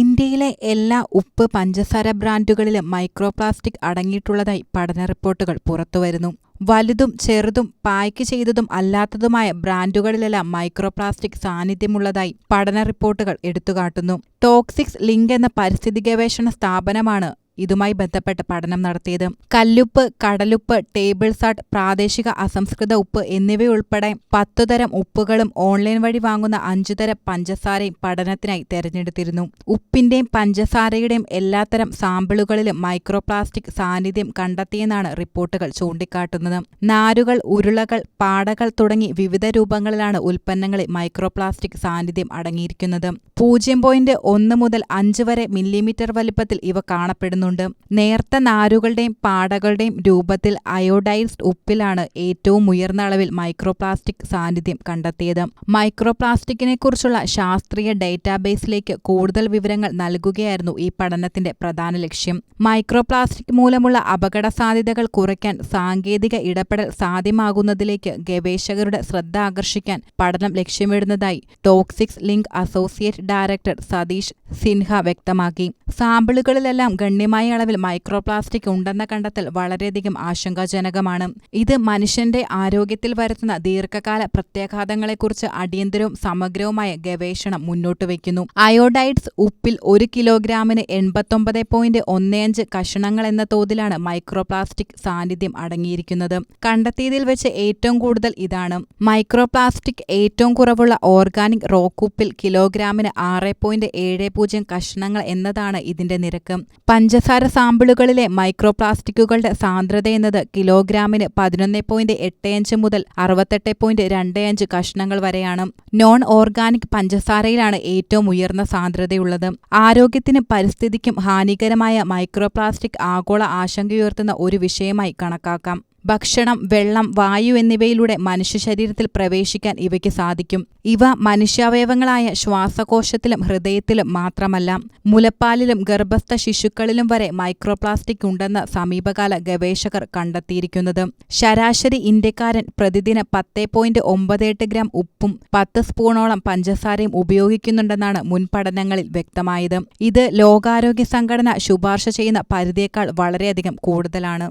ഇന്ത്യയിലെ എല്ലാ ഉപ്പ് പഞ്ചസാര ബ്രാൻഡുകളിലും മൈക്രോപ്ലാസ്റ്റിക് അടങ്ങിയിട്ടുള്ളതായി പഠന റിപ്പോർട്ടുകൾ പുറത്തുവരുന്നു. വലുതും ചെറുതും പായ്ക്ക് ചെയ്തതും അല്ലാത്തതുമായ ബ്രാൻഡുകളിലെല്ലാം മൈക്രോപ്ലാസ്റ്റിക് സാന്നിധ്യമുള്ളതായി പഠന റിപ്പോർട്ടുകൾ എടുത്തുകാട്ടുന്നു. ടോക്സിക്സ് ലിങ്ക് എന്ന പരിസ്ഥിതി ഗവേഷണ സ്ഥാപനമാണ് ഇതുമായി ബന്ധപ്പെട്ട് പഠനം നടത്തിയത്. കല്ലുപ്പ് കടലുപ്പ് ടേബിൾ സാട്ട് പ്രാദേശിക അസംസ്കൃത ഉപ്പ് എന്നിവയുൾപ്പെടെ പത്തുതരം ഉപ്പുകളും ഓൺലൈൻ വഴി വാങ്ങുന്ന അഞ്ചുതരം പഞ്ചസാരയും പഠനത്തിനായി തെരഞ്ഞെടുത്തിരുന്നു. ഉപ്പിന്റെയും പഞ്ചസാരയുടെയും എല്ലാത്തരം സാമ്പിളുകളിലും മൈക്രോപ്ലാസ്റ്റിക് സാന്നിധ്യം കണ്ടെത്തിയെന്നാണ് റിപ്പോർട്ടുകൾ ചൂണ്ടിക്കാട്ടുന്നത്. നാരുകൾ ഉരുളകൾ പാടകൾ തുടങ്ങി വിവിധ രൂപങ്ങളിലാണ് ഉൽപ്പന്നങ്ങളിൽ മൈക്രോപ്ലാസ്റ്റിക് സാന്നിധ്യം അടങ്ങിയിരിക്കുന്നത്. പൂജ്യം പോയിന്റ് ഒന്ന് മുതൽ അഞ്ച് വരെ മില്ലിമീറ്റർ വലിപ്പത്തിൽ ഇവ കാണപ്പെടുന്നുണ്ട് നേർത്ത നാരുകളുടെയും പാടകളുടെയും രൂപത്തിൽ അയോഡൈസ്ഡ് ഉപ്പിലാണ് ഏറ്റവും ഉയർന്ന അളവിൽ മൈക്രോപ്ലാസ്റ്റിക് സാന്നിധ്യം കണ്ടെത്തിയത്. മൈക്രോപ്ലാസ്റ്റിക്കിനെ കുറിച്ചുള്ള ശാസ്ത്രീയ ഡേറ്റാബേസിലേക്ക് കൂടുതൽ വിവരങ്ങൾ നൽകുകയായിരുന്നു ഈ പഠനത്തിന്റെ പ്രധാന ലക്ഷ്യം. മൈക്രോപ്ലാസ്റ്റിക് മൂലമുള്ള അപകട സാധ്യതകൾ കുറയ്ക്കാൻ സാങ്കേതിക ഇടപെടൽ സാധ്യമാകുന്നതിലേക്ക് ഗവേഷകരുടെ ശ്രദ്ധ ആകർഷിക്കാൻ പഠനം ലക്ഷ്യമിടുന്നതായി toxics link associate director Satish Sinha വ്യക്തമാക്കി. സാമ്പിളുകളിലെല്ലാം ഗണ്യമായ അളവിൽ മൈക്രോപ്ലാസ്റ്റിക് ഉണ്ടെന്ന കണ്ടെത്തൽ വളരെയധികം ആശങ്കാജനകമാണ്. ഇത് മനുഷ്യന്റെ ആരോഗ്യത്തിൽ വരുത്തുന്ന ദീർഘകാല പ്രത്യാഘാതങ്ങളെക്കുറിച്ച് അടിയന്തരവും സമഗ്രവുമായ ഗവേഷണം മുന്നോട്ട് വയ്ക്കുന്നു. അയോഡൈഡ്സ് ഉപ്പിൽ ഒരു കിലോഗ്രാമിന് എൺപത്തൊമ്പത് പോയിന്റ് ഒന്നേയഞ്ച് കഷണങ്ങൾ എന്ന തോതിലാണ് മൈക്രോപ്ലാസ്റ്റിക് സാന്നിധ്യം അടങ്ങിയിരിക്കുന്നത്. കണ്ടെത്തിയതിൽ വെച്ച് ഏറ്റവും കൂടുതൽ ഇതാണ്. മൈക്രോപ്ലാസ്റ്റിക് ഏറ്റവും കുറവുള്ള ഓർഗാനിക് റോക്കുപ്പിൽ കിലോഗ്രാമിന് ആറ് പോയിന്റ് ഏഴ് പൂജ്യം കഷ്ണങ്ങൾ എന്നതാണ് ഇതിന്റെ നിരക്ക്. പഞ്ചസാര സാമ്പിളുകളിലെ മൈക്രോപ്ലാസ്റ്റിക്കുകളുടെ സാന്ദ്രത എന്നത് കിലോഗ്രാമിന് പതിനൊന്ന് പോയിന്റ് എട്ട് അഞ്ച് മുതൽ അറുപത്തെട്ട് പോയിന്റ് രണ്ട് അഞ്ച് കഷ്ണങ്ങൾ വരെയാണ്. നോൺ ഓർഗാനിക് പഞ്ചസാരയിലാണ് ഏറ്റവും ഉയർന്ന സാന്ദ്രതയുള്ളത്. ആരോഗ്യത്തിനും പരിസ്ഥിതിക്കും ഹാനികരമായ മൈക്രോപ്ലാസ്റ്റിക് ആഗോള ആശങ്കയുയർത്തുന്ന ഒരു വിഷയമായി കണക്കാക്കാം. ഭക്ഷണം വെള്ളം വായു എന്നിവയിലൂടെ മനുഷ്യ ശരീരത്തിൽ പ്രവേശിക്കാൻ ഇവയ്ക്ക് സാധിക്കും. ഇവ മനുഷ്യാവയവങ്ങളായ ശ്വാസകോശത്തിലും ഹൃദയത്തിലും മാത്രമല്ല മുലപ്പാലിലും ഗർഭസ്ഥ ശിശുക്കളിലും വരെ മൈക്രോപ്ലാസ്റ്റിക് ഉണ്ടെന്ന് സമീപകാല ഗവേഷകർ കണ്ടെത്തിയിരിക്കുന്നത്. ശരാശരി ഇന്ത്യക്കാരൻ പ്രതിദിന പത്തേ പോയിന്റ് ഒമ്പത് എട്ട് ഗ്രാം ഉപ്പും പത്ത് സ്പൂണോളം പഞ്ചസാരയും ഉപയോഗിക്കുന്നുണ്ടെന്നാണ് മുൻ പഠനങ്ങളിൽ വ്യക്തമായത്. ഇത് ലോകാരോഗ്യ സംഘടന ശുപാർശ ചെയ്യുന്ന പരിധിയേക്കാൾ വളരെയധികം കൂടുതലാണ്.